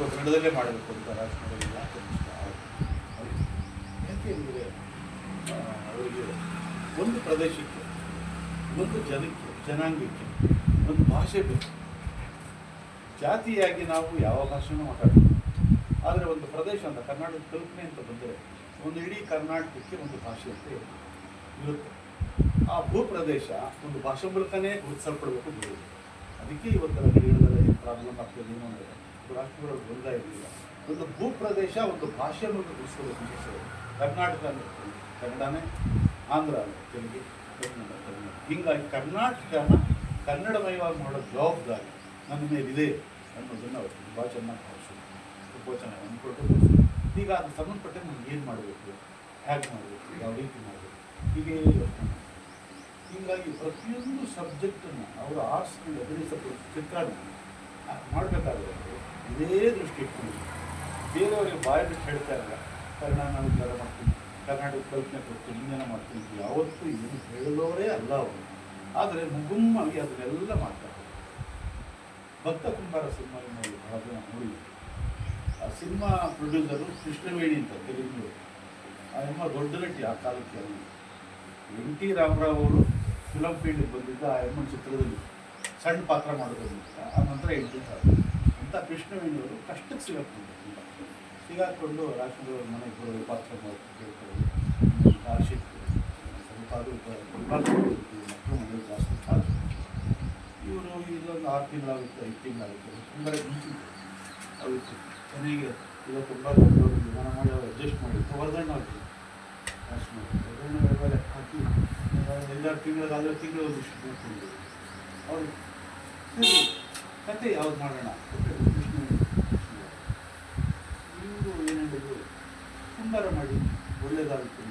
ಮಾಡಬೇಕು ಕನ್ನಡದಲ್ಲೇ ಮಾಡಬೇಕು ಅಂತ ಆಯ್ತು. ಯಾಕೆ ಅಂದರೆ ಅವರಿಗೆ ಒಂದು ಪ್ರದೇಶಕ್ಕೆ, ಒಂದು ಜನಕ್ಕೆ, ಜನಾಂಗಕ್ಕೆ ಒಂದು ಭಾಷೆ ಬೇಕು. ಜಾತಿಯಾಗಿ ನಾವು ಯಾವ ಭಾಷೆನೂ ಮಾತಾಡ್ತೀವಿ ಆದರೆ ಒಂದು ಪ್ರದೇಶ ಅಂತ ಕರ್ನಾಟಕದ ಕಲ್ಪನೆ ಅಂತ ಬಂದರೆ ಒಂದು ಇಡೀ ಕರ್ನಾಟಕಕ್ಕೆ ಒಂದು ಭಾಷೆ ಅಂತ ಇರುತ್ತೆ. ಆ ಭೂಪ್ರದೇಶ ಒಂದು ಭಾಷೆ ಮೂಲಕನೇ ಗುರುತಿಸಲ್ಪಡಬೇಕು ಅದಕ್ಕೆ ಗಡಿಗಳಲ್ಲಿ ಪ್ರಾಬ್ಲಮ್ ಆಗ್ತದೆ ಏನು ಅಂದರೆ ರಾಷ್ಟ್ರಗಳು ಬಂದ ಇರಲಿಲ್ಲ ಒಂದು ಭೂಪ್ರದೇಶ, ಒಂದು ಭಾಷೆಯನ್ನು ಮೂಲಕ ವಿಶೇಷವಾಗಿ ಕರ್ನಾಟಕ ಅಂದರೆ ಕನ್ನಡನೇ ಆಂಧ್ರ ಅಂದರೆ ತೆಲುಗು ಕನ್ನಡ ಕನ್ನಡ ಹೀಗಾಗಿ ಕರ್ನಾಟಕನ ಕನ್ನಡಮಯವಾಗಿ ಮಾಡೋ ಜವಾಬ್ದಾರಿ ನನ್ನ ಮೇಲಿದೆ ಅನ್ನೋದನ್ನು ಅವರು ತುಂಬ ಚೆನ್ನಾಗಿ ಭಾಷೆ ತುಂಬ ಚೆನ್ನಾಗಿ ಅಂದ್ಕೊಟ್ಟು ಈಗ ಅದು ಸಂಬಂಧಪಟ್ಟೆ ನಮ್ಗೆ ಏನು ಮಾಡಬೇಕು? ಹ್ಯಾಕ್ ಮಾಡಬೇಕು? ಯಾವ ರೀತಿ ಮಾಡಬೇಕು? ಹೀಗೆ. ಹೀಗಾಗಿ ಪ್ರತಿಯೊಂದು ಸಬ್ಜೆಕ್ಟನ್ನು ಅವರು ಆರ್ಟ್ಸ್ನಲ್ಲಿ ಎದುರಿಸಬೇಕು ಚಿತ್ರಣ ಮಾಡಬೇಕಾದ್ರೆ ಇದೇ ದೃಷ್ಟಿ ಇಟ್ಕೊಂಡು ಬೇರೆಯವರಿಗೆ ಬಾಯಿ ಬಿಟ್ಟು ಹೇಳ್ತಾ ಇಲ್ಲ. ಕನ್ನಡ ನಾನು ವಿಚಾರ ಮಾಡ್ತೀನಿ. ಕರ್ನಾಟಕ ಕಲ್ಪನೆ ಕೊಡ್ತೀನಿ ಹಿಂದೆನ ಮಾಡ್ತೀನಿ ಯಾವತ್ತೂ ಏನು ಹೇಳಿದವರೇ ಅಲ್ಲ ಅವರು. ಆದರೆ ಮುಗುಮ್ಮಾಗಿ ಅದನ್ನೆಲ್ಲ ಮಾಡ್ತಾರೆ. ಭಕ್ತ ಕುಂಬಾರ ಸಿನಿಮಾ ನೋಡಿ, ಬಹಳ ಜನ ನೋಡಿ. ಆ ಸಿನಿಮಾ ಪ್ರೊಡ್ಯೂಸರು ಕೃಷ್ಣವೇಣಿ ಅಂತ ತೆಲುಗು. ಆ ಎಮ್ಮ ದೊಡ್ಡ ನಟಿ ಆ ಕಾಲಕ್ಕೆ ಅಲ್ಲಿ. ಎನ್ ಟಿ ರಾಮರಾವ್ ಅವರು ಫಿಲಂ ಫೀಲ್ಡಿಗೆ ಬಂದಿದ್ದ ಆ ಎಮ್ಮನ ಚಿತ್ರದಲ್ಲಿ ಸಣ್ಣ ಪಾತ್ರ ಮಾಡೋದ್ರಿಂದ ಆ ನಂತರ ಎಂಟ್ರಿ ಅಂತ ವಿಷ್ಣುವಿನವರು ಕಷ್ಟಕ್ಕೆ ಸಿಗಾಕೊಂಡು ಸಿಗಾಕೊಂಡು ರಾಷ್ಟ್ರದವ್ರ ಮನೆಗೆ ಬರೋದು ಪಾತ್ರ ಕೇಳ್ಕೊಳ್ಳೋದು ಮಕ್ಕಳು ಜಾಸ್ತಿ ಇವರು ಇದೊಂದು ಆರು ತಿಂಗಳಾಗುತ್ತೆ, ಐದು ತಿಂಗಳಾಗುತ್ತೆ ತುಂಬ ಆಗುತ್ತೆ ಕೊನೆಗೆ ಈಗ ತುಂಬ ದೊಡ್ಡವರು ವಿಧಾನ ಮಾಡಿ ಅವ್ರು ಅಡ್ಜಸ್ಟ್ ಮಾಡಿ ವರದಣ್ಣ ಆಗ್ತದೆ ಅಷ್ಟು ಮಾಡಿ ವರದಣ್ಣ ವ್ಯವಹಾರ ಹಾಕಿ ಎಲ್ಲಾರು ತಿಂಗಳಾದ್ರೆ ತಿಂಗಳು ಅವರು ಕತೆ ಯಾವ್ದು ಮಾಡೋಣ? ಇವರು ಏನೇಳಿದ್ರು ಕುಂಬಾರ ಮಾಡಿ ಒಳ್ಳೆಯದಾಗುತ್ತೆ